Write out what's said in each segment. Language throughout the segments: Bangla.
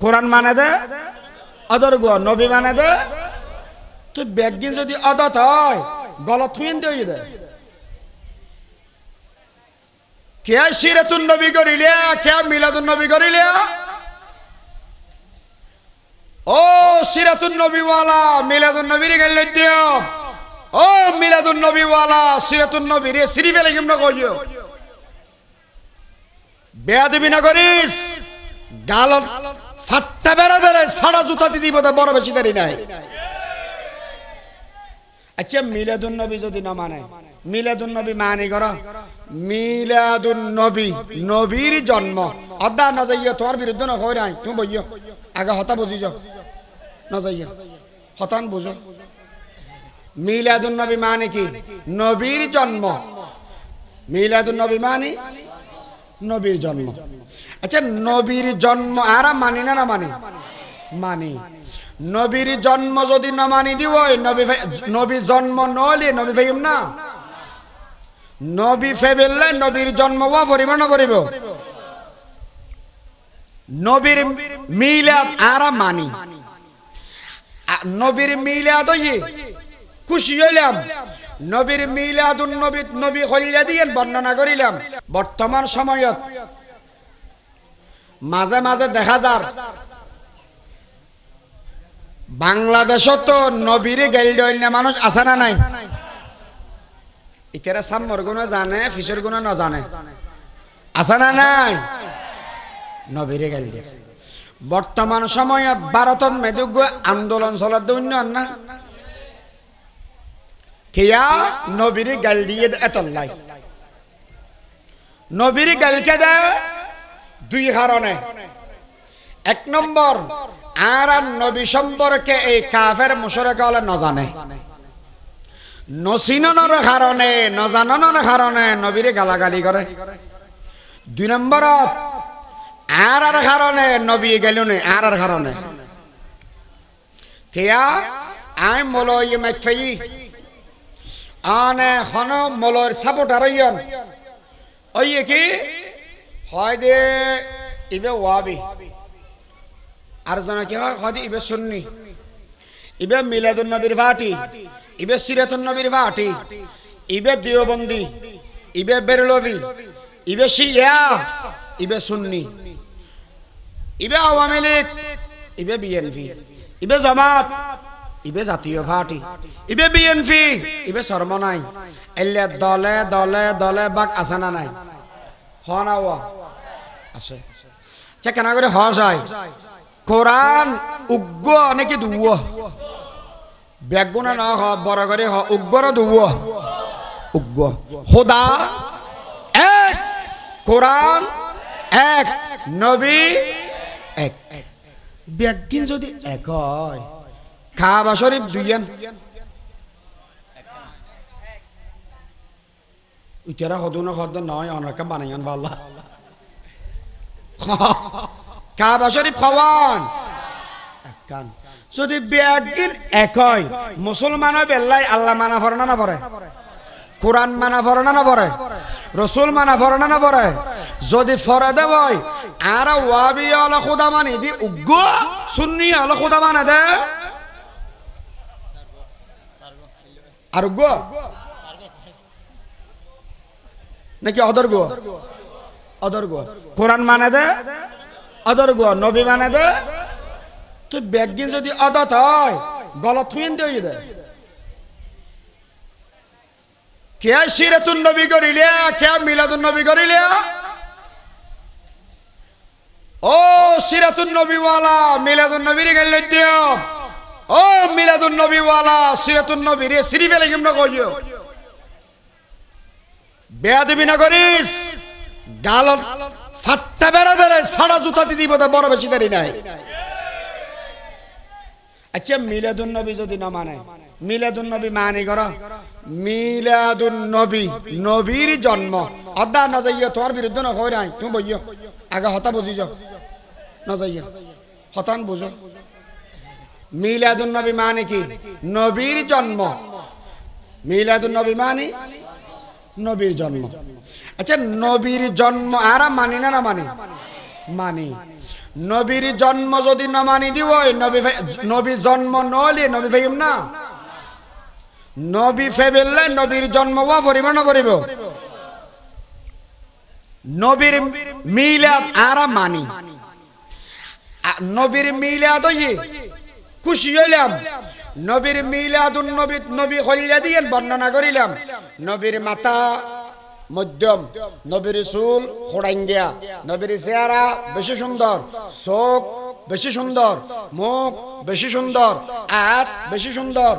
কোরআন মানে দে? অদর গো নবী মানে দে? তুই ব্যাগিন যদি অদত হয় গলত থুইন দিয়ে দে। কে সিরাতুন নবী করিলে, কে মিলাদুন নবী করিলে? ও সিরাতুন নবীওয়ালা, মিলাদুন নবীর গেলে দিও। ও মিলাদুন নবীওয়ালা, সিরাতুন নবীর সিরি বেলে কিমনা কইও? বেয়াদবি না করিস গাল ফাট্টা বেড়া বেড়ে সারা জুতা দিদি বোধ বড় বেশি দেরি নাই। আচ্ছা মিলাদুন নবী যদি না মানে মিলাদুন নবী মানে কর? মিলাদুন নবী নবীর জন্ম। অদা না যাইয়া তোমার বিরুদ্ধে না হয় নাই। তুমি বইয় আগে হতা বুঝি যাও না যাইয়া হতান বুঝো। মিলাদুন নবী মানে কি? নবীর জন্ম। মিলাদুন নবী মানে নবীর জন্ম। আচ্ছা নবীর জন্ম আরা মানি না না মানি? মানি। নবীর জন্ম যদি না মানি দিব নবী নবীর জন্ম নলে নবী ভাইম না নবী ফেবেললে, নবীর জন্ম বা পরিব না করিব নবীর মিলাদ আরা মানি। নবীর মিলাদ খুশি হইলাম। নবীর মিলাদুন নবী নবী হইলা দিয়ে বর্ণনা করিলাম। বর্তমান সময়ত মাঝে মাঝে দেখা যার। বাংলাদেশত তো নবীরে গেল না মানুষ আছে না নাই? ইতারা সাম্মর গুণ জানে, ফিসের গুণ না জানে আছে না নাই? নবীরে গেল বর্তমান সময়ত ভারতত মেদুগ আন্দোলন চলার উন্নয়ন না? কিয়া? নবীরে গাল দিয়ে এতল্লাই। নবীরে গালকে দে? দুই কারণে। এক নম্বর আর আর নবী সম্পর্কে এই কাফের মুশরক হলে নজানে। নচিননের কারণে, নজাননের কারণে নবীরে গালাগালি করে। দুই নম্বরত আর আর কারণে নবী গেল আর আর কারণে। কেয়া? আই মলো মেটফেই আনে হন মলোর সাপোর্টার ওই কি? হয় দে ইবে ওয়াবি। আর জানা কি হয়? হয় দে ইবে সুন্নি। ইবে মিলাদুন নবীর ভাটি। ইবে সিরাতুন নবীর ভাটি। ইবে দিওবন্দি। ইবে বেরলভি ইবে শিয়া। ইবে সুন্নি। ইবে আওয়ামী লীগ। ইবে বিএনপি। ইবে জামাত। ইবে জাতীয় পার্টি ইবে বিএনপি। ইবে সরমনাই এলে দলে দলে দলে বাক আছে না নাই। হ না ওয়া আছে। কেন করে হস হয়? কোরআন উগ্র নাকি দুব বেগুনা না হ বড় করে হ উগ্র দুব উগ্র খোদা, এক। কোরআন এক। নবী, এক। ব্যাগিন যদি এক হয়, কাবা শরীফ দুইয়ান। ইতারা হদুনা হদ নয় অনেকে বানাইয়ান বাল্লা কাবা শরীফ খাওয়ান। যদি ব্যাগিন এক হয় মুসলমানের বেল্লাই আল্লাহ মানা ভরে না ভরে? কোরআন মানা ভরে না ভরে? রসুল মানা ভরে না ভরে? যদি ফরে দেব আর ওয়াবি আলা খুদা মানি দি উগ্র সুন্নি আলা খুদা মানে দে। আর উগ্র নাকি অদর্গ? অদর্গ। কোরআন মানে দে? অদর্গ। নবী মানে দে? তুই ব্যাগিন যদি অদত হয়, গলত থুইন দিয়ে দে। কে সিরাতুন নবী করিলে? কে মিলাদুন নবী করিলে? ও সিরাতুন নবীওয়ালা, মিলাদুন নবীর গেলে দিও। ও মিলাদুন নবীওয়ালা, সিরাতুন নবীর সিরি বেলে কিমনা কইও? বেয়াদবি না করিস। গাল ফাট্টা বেড়া বেড়ে সারা জুতা দিদি বোধ বড় বেশি দেরি নাই। আচ্ছা মিলাদুন নবী যদি না মানে মিলাদুন নবী মানে কর মিলাদুন নবী নবীর জন্ম। অদা না যাইয়া, তোমার বিরুদ্ধে না হয় নাই। তুমি বইয়। আগে হতা বুঝি যাও। না যাইয়া। হতান বুঝো। মিলাদুন নবী মানে কি? নবীর জন্ম। মিলাদুন নবী মানে নবীর জন্ম। আচ্ছা নবীর জন্ম আর মানি না না মানি? মানি। নবীর জন্ম যদি না মানি দিব নবী নবী জন্ম নলি নবী ভাইম না? নবী ফেবেললে নবীর জন্ম বা পরিব না করিব। নবীর মিলাদ আরা মানি। নবীর মিলাদ খুশি হইলাম। নবীর মিলাদুন নবী নবী হইয়া দিয়ে বর্ণনা করিলাম। নবীর মাতা মধ্যম। নবীর চুল খোড়াইঙ্গিয়া। নবীর চেহারা বেশি সুন্দর, চোখ বেশি সুন্দর, মুখ বেশি সুন্দর আত বেশি সুন্দর,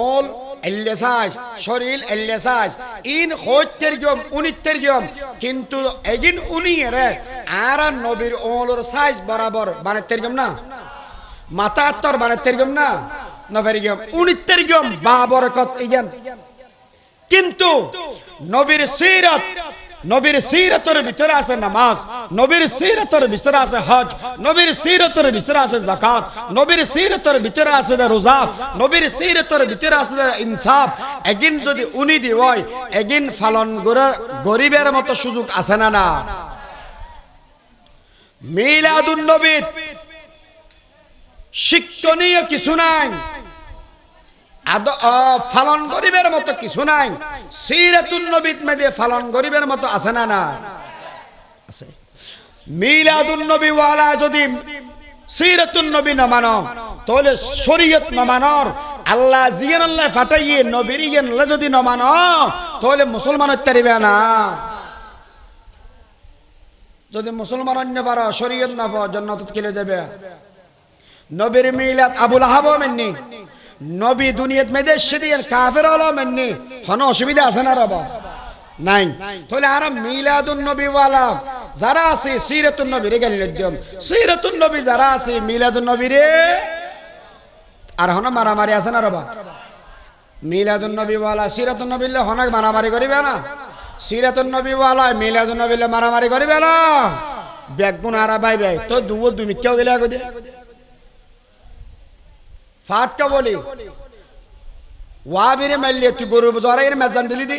ওল এল্লেসাজ শরীর এল্লেসাজ ইন হত্যের গিয়ম উনিত্তের গিয়ম, কিন্তু এগিন উনি রে আর নবীর ওলর সাইজ বরাবর বানের গিয়ম না? মাথা তোর বানের গিয়ম না? নবের গিয়ম উনিত্তের গিয়ম বা বরকত ইগেন কিন্তু নবীর সিরত, নবীর সিরতের ভিতরে আছে নামাজ, নবীর সিরতের ভিতরে আছে হজ, নবীর সিরতের ভিতরে আছে যাকাত, নবীর সিরতের ভিতরে আছে রোজা, নবীর সিরতের ভিতরে আছে ইনসাফ। একদিন যদি উনি দি হয় একদিন ফালন গরিবের মতো সুযোগ আছে না না? মিলাদুন নবীর শিক্ষণীয় কিছু নাই। ফালন গরিবের মতো কিছু নাই। সিরাতুল নবীত মেদে ফালন গরিবের মতো আছে না না আছে। মিলাদুন নবী ওয়ালা যদি সিরাতুল নবী না মানো, তাহলে শরীয়ত না মানর, আল্লাহ জিয়ান আল্লাহ ফাটাইয়ে নবীর ইয়েন আল্লাহ যদি না মানো, তাহলে মুসলমান হত্যারিবে না। যদি মুসলমান অন্য পারো, শরীয়ত না পাও, জন্নত কিলে যাবে। নবীর মিলাদ আবুল আহাব মেননি নবী দুনিয়াত মেদে সেদিন কাফের হলো মেননি কোনো অসুবিধা আছে না রবা? নাই। তাহলে আর মিলাদুন নবী ওয়ালা, যারা আছে, সিরাতুন নবীরে গেল একদম সিরাতুন নবী যারা আছে, মিলাদুন নবীরে আর হন মারামারি আছে না রবা? মিলাদুন নবী ওয়ালা, সিরাতুন নবীলে হনক মারামারি করিবে না। সিরাতুন নবী ওয়ালা, মিলাদুন নবীলে মারামারি করিবে না। বেগুন আরা বাই বাই তো দুবো দুমি কেউ গেলে আগে ফাটকা বলি। ওয়াবিরে মারলে তুই গরু জরাইয়ের মেজান দিলি দি।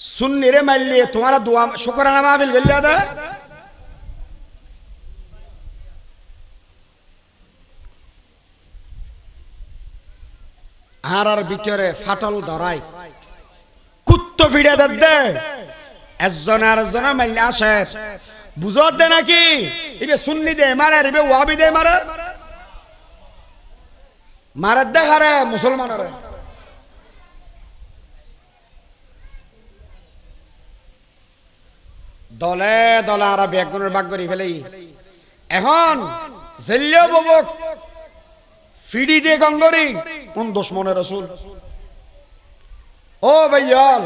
সুন্নিরে মারলে তোমার দোয়া শুকরানা মাহবিল বেল্লে দা। আর ভিতরে ফাটল ধরাই। কুত্ত ফিরে দে একজন আর একজন মারলে আসে। বুঝত নাকি? ইবে সুন্নি দে মারে, ইবে ওয়াবি দে মারে। মারার দেখারে মুসলমানের। দলে দলে আর বেগুনের বাগ করি ফেলেই। এখন ববক ফিডি দিয়ে গঙ্গরি কোন দুশ্মনের রসুল? ও ভাইয়াল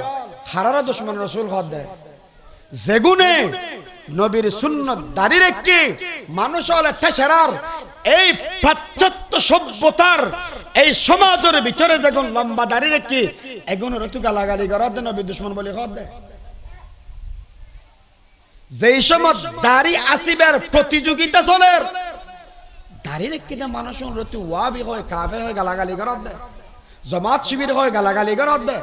হারারা দুশ্মন রসুল হদ দেয় যেগুনে নবীর সুন্নত দাঁড়ি রেখে মানুষ হলে এই পাশ্চাত্য সভ্যতার এই সমাজের ভিতরে যেগুন লম্বা দাঁড়ি রেখে এগুন ঋতু গালাগালি করার দেয় দুশ্মন বলে, হদ দেয় যেই সময় দাড়ি আসিবার প্রতিযোগিতা চলে, দাড়ি রেখে যে মানুষ ঋতু ওয়াবি হয়, কাফের হয় গালাগালি করার দেয় জমাত শিবির হয় গালাগালি করার দেয়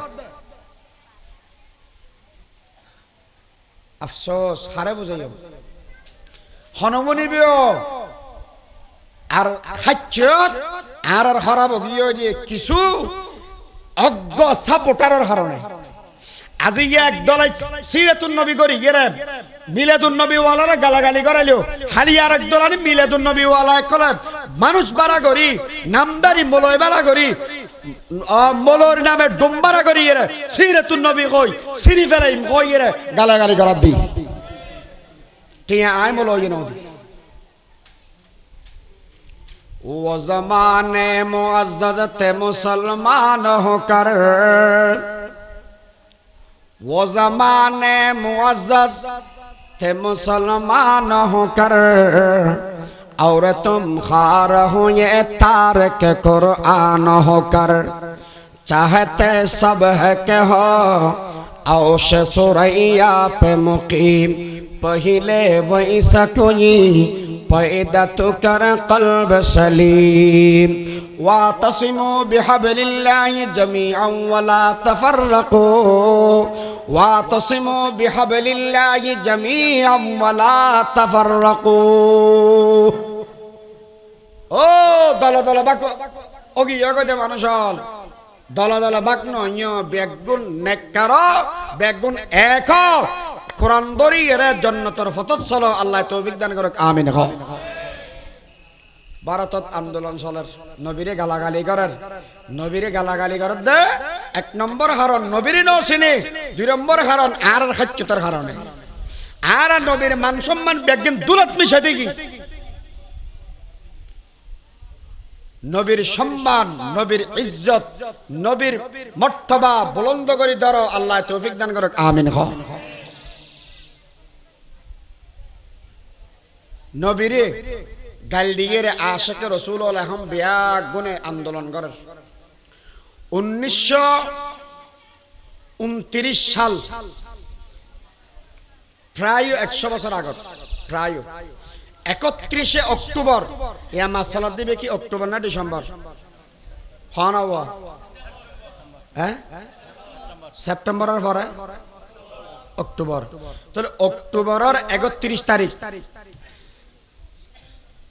আফসোস, হারে বুঝাই হনমনিবিও আর খাচ্ছ আর হরাব গিয়ে যে কিছু অজ্ঞ সাপোটারের হারণে। আজি ইয়ে এক দলাই সিরাতুন নবী করি গেরে মিলাদুন নবী ওয়ালারা গালাগালি করাইলো। হালি আর এক দলানি মিলাদুন নবী ওয়ালা কলে, মানুষ বাড়া করি নামদারি মলয় বাড়া করি মলর নামে ডুম্বারা করি এরে সিরাতুন নবী কই সিরি ফেলাই কই এরে গালাগালি করার দি টিয়া আয় মলয় নদী وہ زمان معزز مسلمان ہو کر۔ وہ زمان معزز تھے مسلمان ہو کر۔ اور تم خار ہو یہ تار کے قرآن ہو کر۔ چاہتے سب ہے کہ ہو اوش سریا پہ مقیم۔ پہلے وہی سکوئی فإذا قلب سليم. واعتصموا بحبل الله جميعا ولا تفرقوا. واعتصموا بحبل الله جميعا ولا تفرقوا. اوه دلا دلا باكو أوكي يوغو دي مانشال دلا دلا باكو نو نيو بيگون نكارو بيگون ايكو কোরআন দরি এর জন্নতর ফতত চলো, আল্লাহ তৌফিক দান করুক, আমিন হ ভারতত আন্দোলন চলের নবীরে গালাগালি করার নবীরে গালাগালি করার দে, এক নম্বর কারণ নবীরে ন চিনি দুই নম্বর কারণ আর খাচ্যতার কারণে আর নবীর মান সম্মান বেগিন দুলত মিশে দেখি। নবীর সম্মান, নবীর ইজ্জত, নবীর মর্তবা বুলন্দ করে ধরো, আল্লাহ তৌফিক দান করুক, আমিন হ নবীরে গালদিগের আশেকে রসুল আলহম বিয়াগ গুণে আন্দোলন করেন। উনিশশো উনত্রিশ সাল প্রায় একশো বছর আগত প্রায় একত্রিশে অক্টোবর ইয়া মাসালাত দিবে কি অক্টোবর না ডিসেম্বর? হন হ্যাঁ? সেপ্টেম্বরের পরে? অক্টোবর। তাহলে অক্টোবরের একত্রিশ তারিখ।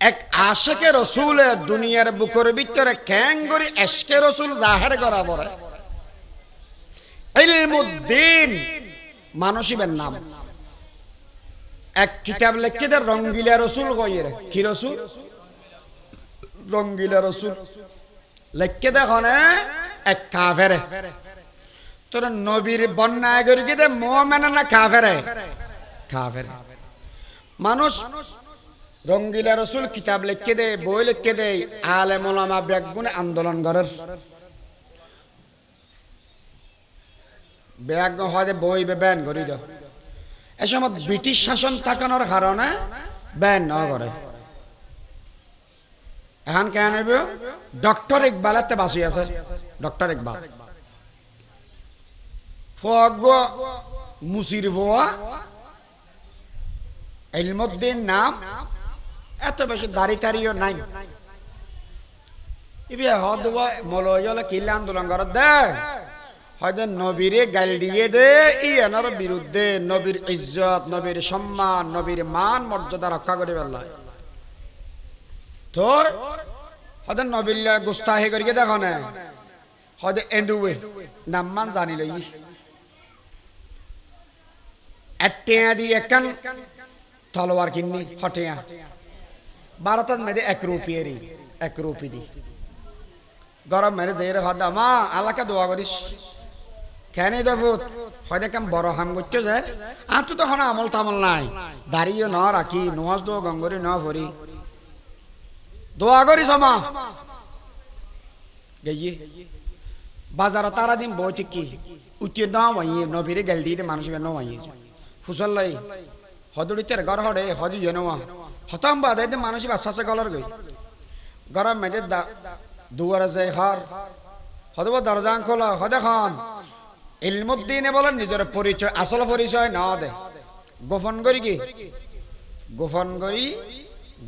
এক আশেকে রসুল দুনিয়ার বুকের ভিতরে ক্যাং করি এসকে রসুল জাহের করা পরে ইলমুদ্দিন, মানসিবের নাম। এক কিতাব লেখকে দে রঙ্গিলা রসুল কইয়ে কি রসুল? রঙ্গিলা রসুল। লেখকে দেখনে এক কাফেরে। তোর নবীর বন্যায় করি কি দে, মোমেন না কাফেরে। কাফেরে। মানুষ রঙ্গিলা রসুল কিতাব লিখে দে বই লিখে দে আলে মোলামা ব্যাগুনে আন্দোলন করার। ব্যাগ হয় বই ব্যান করি এ সময় ব্রিটিশ শাসন থাকানোর কারণে ব্যান ন করে। এখন কেন ডক্টর ইকবালেতে বাসি আছে। ডক্টর ইকবাল। ফগ, মুসির ভোয়া ইলমুদ্দিন নাম এত বেশি দাড়ি তাড়িও নাই। ইবি হদ মলয়লে কিল্লা আন্দোলন কর দে। হয়তো নবীরে গাল দিয়ে দে, ই বিরুদ্ধে নবীর ইজ্জত, নবীর সম্মান, নবীর মান, মর্যাদা রক্ষা করে পেলায় তো হয়তো নবীর গুস্তাহি করিকে দেখো না। হয়তো এন্দুয়ে নাম্মান জানিল ই এটেয়া দি একান তলোয়ার কিননি, হটেয়া। ভারতের মেয়েদের এক রুপিয়েরই এক রুপি দি। গরম মেরে যে রে হদা মা, আল্লাহকে দোয়া করিস। কেন দেবুত। হয়তো কেম বড় হাম করতে যায় আর তো তখন আমল তামল নাই। দাঁড়িয়ে ন রাখি নোয়াজ দো গঙ্গরি, ন ভরি। দোয়া করিস মা। গিয়ে বাজারত তারা দিন বই কি উঠিয়ে ন মাইয়ে নবীরে গেল দিয়ে মানুষ ন ফুসল লাই। হদুড়িতে গর হড়ে হদি জেনোয়া হতাম বা দেয় মানুষ বাচ্চা গলার গই। গরম মেজে দুয়ারে যায় হার হদব দরজান খোলা, হদে খান। ইলমুদ্দিনে বলেন নিজের পরিচয়, আসল পরিচয় না দে। গোপন করি কি? গোপন করি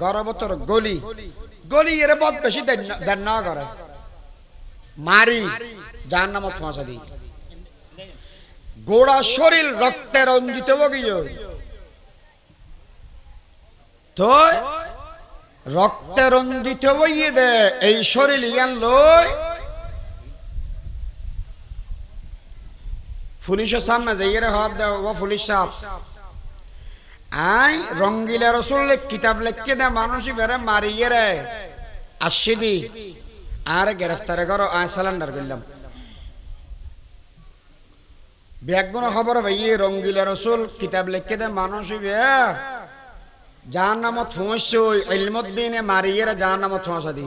গর্বতর গলি। গলি এর বদ বেশি দেন না করে মারি যার নামত ফাঁসা দিই গোড়া শরীর রক্তে রঞ্জিত বগিয়ে রক্তে রঞ্জিত দে এই শরীর ইয়ান লই। পুলিশের সামনে যাইয়ে হাত দেও পুলিশ আই রঙ্গিলা রসুল কিতাব লেখকে দে মানুষ বেড়ে মারিয়ে রে আসছি দি আর গ্রেফতার করো, আয় সালান্ডার করলাম। ব্যাগুন খবর ভাইয়ে রঙ্গিলা রসুল কিতাব লেখকে দে মানুষ বে যার নামত ফুঁসছে ওই ইলমুদ্দিনে মারিয়ে যার নামত ফুঁসা দি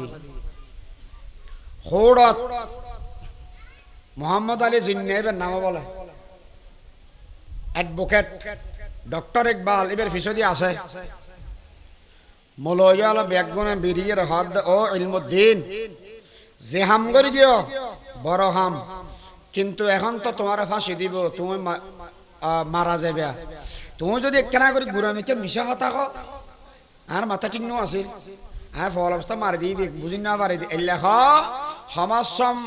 হৌড়ত মোহাম্মদ আলী জিন্নেবের নাম বলে। অ্যাডভোকেট ডক্টর ইকবাল, এবার ফিসদি আছে। মলয়াল ব্যাগুনে বেরিয়ে হাত ও ইলমুদ্দিন। যে হাম করে গিয়ে, বড় হাম। কিন্তু এখন তো তোমার ফাঁসি দিব, তুমি মারা যাবে তুমি যদি কেনা করে ঘুরামিকে মিশা কথা ক। আর মাথা ঠিক নো আছিল। হ্যাঁ ফল অবস্থা মারি দিয়ে দিক, বুঝি না পারি দি এল্লা খ সমাজসম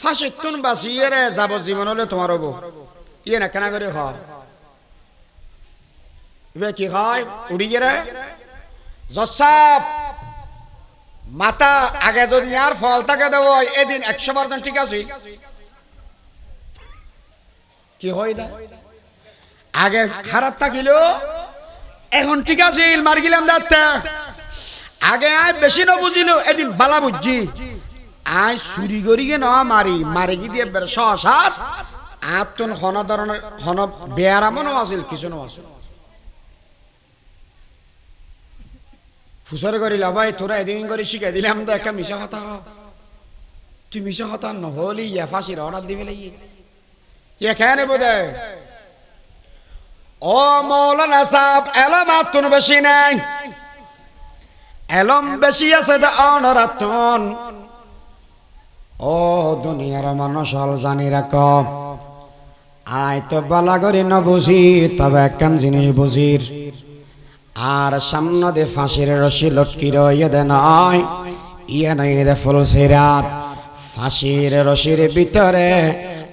ফাঁসি তুন বাঁচিয়ে রে যাব জীবন হলে তোমার হব। ইয়ে না কেনা করে এবার কি হয়? উড়ি গেলে জসাব মাতা আগে যদি আর ফল থাকে দেব এদিন একশো পার্সেন্ট ঠিক আছে কি হয় দা? আগে খারাপ থাকিল, এখন ঠিক আছে মার গেলাম দাঁড়তে আগে আয় বেশি ন বুঝিল এদিন বালা বুঝছি। আয় চুরি করিয়ে ন মারি মারি গি দিয়ে সসার আর তোন হন ধরনের হন বেয়ারামও আছিল, কিছু ন আছিল। ফুসর করি ভাই, তোরা এদিন করে শিখাই দিলাম তো, একটা মিশা কথা। তুই মিশা কথা নহলি ইয়া ফাঁসির অর্ডার দিবে লাগি। ইয়ে কেন বোধে ও মৌলানা সাহ এলম আতুন বেশি নেই। এলম বেশি আছে তো অনরাতুন ও দুনিয়ার মানুষ হল জানি রাখ। আয় তো বালা করি ন বুঝি, তবে একখান জিনিস বুঝির। আর সামনে দে ফাঁসির রশি লটকি রয়ে দে নয় ইয়ে নয় দে ফুল সিরাত। ফাঁসির রশির ভিতরে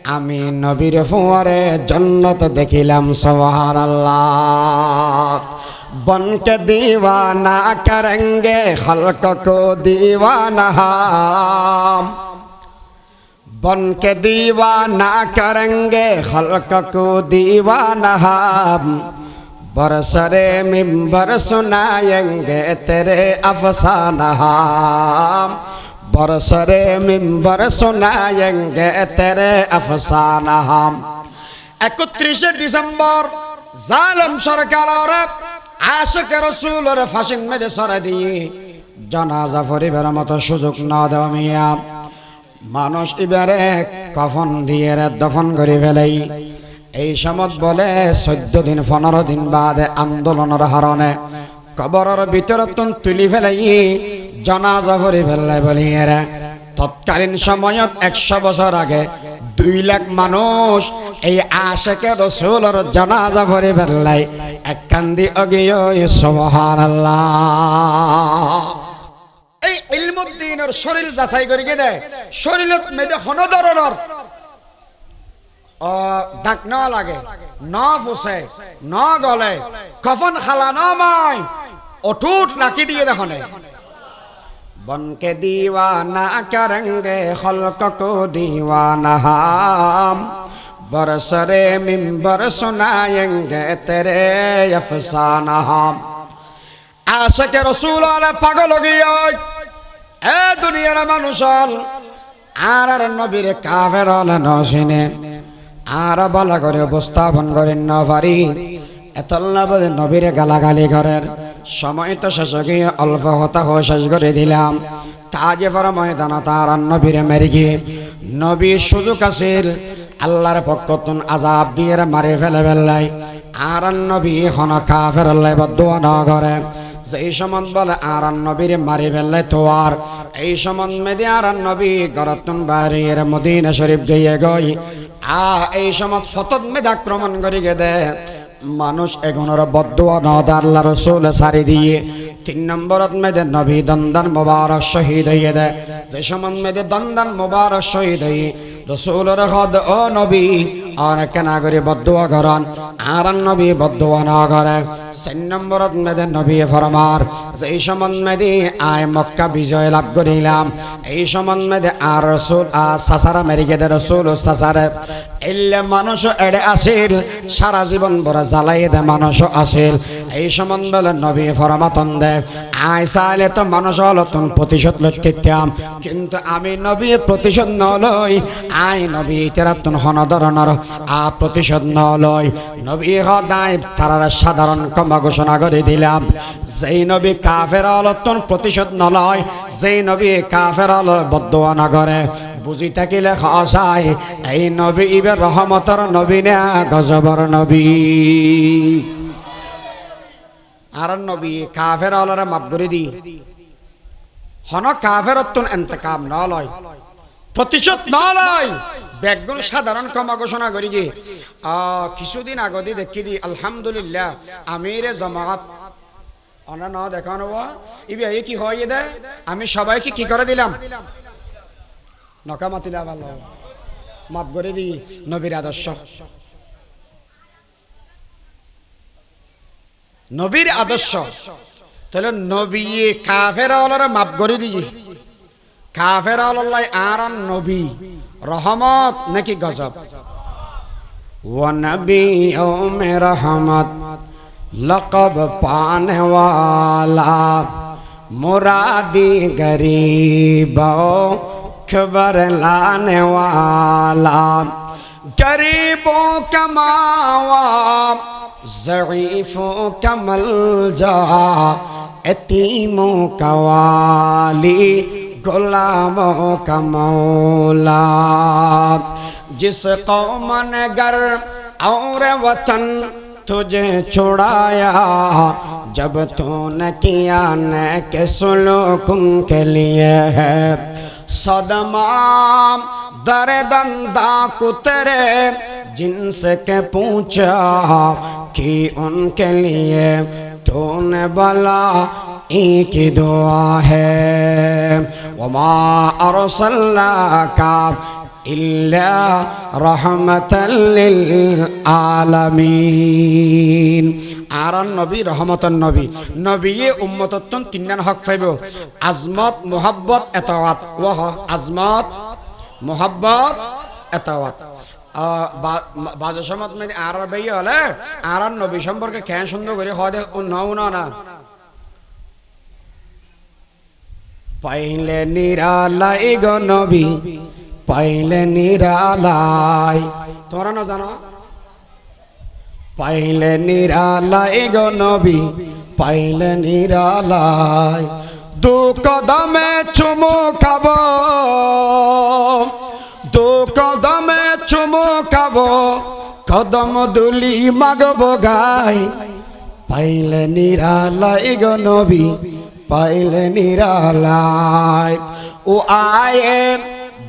আমি নবীর ফুয়ারে জন্নত দেখিলাম সবহার আল্লাহ বনকে দিওয়ানা করেঙ্গে হলকো দিওয়ানা বনকে দিওয়ানা করেঙ্গে হলকো দিওয়ানা বরসরে মিম্বর সুনায়েঙ্গে, তেরে আফসানা বরসরে মিম্বর সোনায়ঙ্গে তেরে আফসানা হাম একত্রিশে ডিসেম্বর জালেম সরকার আশেক রসুলের ফাঁসিন মেজে সরে দিয়ে জানাজা পরিবার মতো সুযোগ না দেওয়া মিয়া। মানুষ এবারে কফন দিয়ে দফন করে ফেলেই। এই সমত বলে চোদ্দ দিন, পনেরো দিন বাদে আন্দোলনের হারণে কবরের ভিতরে তুন তুলি ফেলাই, জনাজা করে ফেললে বলি এরা। তৎকালীন সময়ত একশো বছর আগে দুই লাখ মানুষ এই আশেকে রসুলের জনাজা ভরে ফেললাই এক কান্দি অগিয় সোহান এই ইলমুদ্দিনের শরীর যাচাই করে গে দেয় শরীরত মেয়েদের হন ধরনের ডাক ন লাগে, ন ফুসে, ন গলে, কফন খালা ন মাই অটুট রাখি দিয়ে দেখো না বনকে দিওয়ানা করঙ্গে হলক কো দিওয়ানা হাম। বরসরে মিম্বর সুনায়েঙ্গে তেরে আফসানা হাম। আশকে রসুল আলে পাগল গিয়ায় এ দুনিয়ার মানুষ আর আর নবীর কাফের নসিনে আর বলা করে উপস্থাপন করেন না পারি। এতল্লা বলে নবীরে গালাগালি করেন। সময় তো শেষ গিয়ে অল্প হতা হয়ে শেষ করে দিলাম। তাজে পর ময়দান, তার নবীরে মেরে গিয়ে নবী সুযোগ আছিল আল্লাহর পক্ষতুন আজাব দিয়ে মারে ফেলে ফেললাই। আর নবী এখন কাফের আল্লাহ বদুয়া না করে। যেই সমন বলে আর নবীর মারি ফেললে তো আর। এই সমন মেদে আর নবী গরতুন বাড়ির মদিনা শরীফ গিয়ে গই। আ, এই সমত ফতত মেদ আক্রমণ করি গে দে মানুষ এগুনোর বদুয়া নদ রসুল সারি দিয়ে। তিন নম্বরত মেদে নবী দন্দন মুবারক শহীদ হইয়ে দে যে সমান মেদে দন্দন মুবারক শহীদ হই রসুল হদ ও নবী আর কেনা করে বদুয়া করেন আর নবী বদুয়া না করে তিন নম্বরত মেদে নবী ফরমার, যেই সমন মেদে আয় মক্কা বিজয় লাভ করিলাম, এই সমন মেদে আর রসুল, আ সাসারা মেরিকে দে রসুল সাসারে। এলে মানুষ এড়ে আসিল, সারা জীবন বড় জ্বালাই দে মানুষ আসিল। এই সমন বলে নবী ফরমাতন দে, আয় চাইলে তো মানুষ হলো তুমি প্রতিশোধ লক্ষিতাম কিন্তু আমি নবী প্রতিশোধ নলই আই নবী তেরা তুন হন ধরনের প্রতিশোধ নলই নবী হদায় তারা সাধারণ ক্ষমা ঘোষণা করে দিলাম। যেই নবী কাফের অলতন প্রতিশোধ নলয় যেই নবী কাফের অল বদুয়া না বুঝি থাকিলে খসাই, এই নবী ইবে রহমতর নবী না গজবর নবী। আর নবী কাফের অলরে মাপ করে দি। হন কাফের তুন এন্তকাম নলয় প্রতিশোধ নলয় বেগুন সাধারণ ক্ষমা ঘোষণা করি যে কিছুদিন আগতে দেখি দি, আলহামদুলিল্লাহ, আমিরে জমাত। অনা, ন দেখানো ইবে, এই কি হয় দে আমি সবাইকে কি করে দিলাম? নকা মাতিলা ভালো মাপ করে দি, নবীর আদর্শ। নবীর আদর্শ। তাহলে নবী কাফের মাপ করে দিয়ে কাফের আল্লাহ আরান নবী। রহমত নাকি গজব? ও নবী ও মে রহমত, লকব পানে ওয়ালা মুরাদি গরিব, খবর লানে ওয়ালা কমাওয়া, জঈফো কমল যা এতিমো কওয়ালি غلاموں کا مولا۔ جس قوم نے گر اور وطن تجھے چھوڑایا جب تو نے کیا نیک سلوکن کے لیے ہے۔ صدمہ، در دندہ کترے جن سے کے پوچھا، کی ان کے لیے تو نے بلا ایک دعا ہے وما ارسلناک إلا رحمة للعالمين আর নবী রহমতন নবী নবীয়ে উম্মতত্তন তিনজন হক ফাইব আজমত মোহাব্বত এতাওয়াত ওহ আজমত মোহাব্বত এতাওয়াত বাজে সমত মানে আর বেই হলে আর নবী সম্পর্কে কেন সুন্দর করে হয় না না পাইলে নিরালাই গো নবী পাইলে নিরালাই। তোমরা না জানো? পাইলে নিরালাই গো নবী পাইলে নিরালাই। দু কদমে চুমু খাব দু কদমে চুমু খাব, কদম দুলি মাগব গাই। পাইলে নিরালাই গো নবী پائل نرالائے او آئے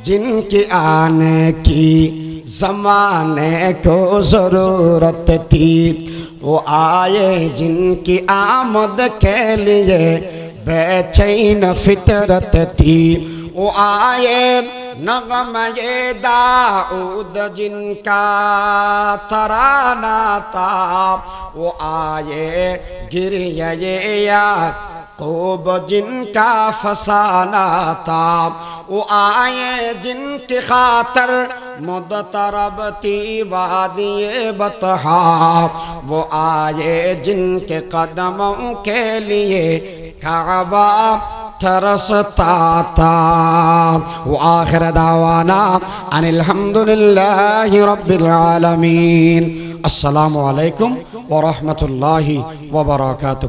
جن کی آنے کی، زمانے کو ضرورت تھی۔ وہ آئے جن کی آمد کے لیے بیچین فطرت تھی۔ وہ آئے نغم یہ داؤد جن کا ترانہ تھا۔ وہ آئے گر یہ قوب جن کا فسانہ تھا وہ آئے جن کی خاطر مد تربتی وادی بتہا وہ آئے جن کے قدموں کے لیے کعبہ ترستا تھا وہ آخر دعوانا ان الحمدللہ رب العالمین السلام علیکم ورحمۃ اللہ وبرکاتہ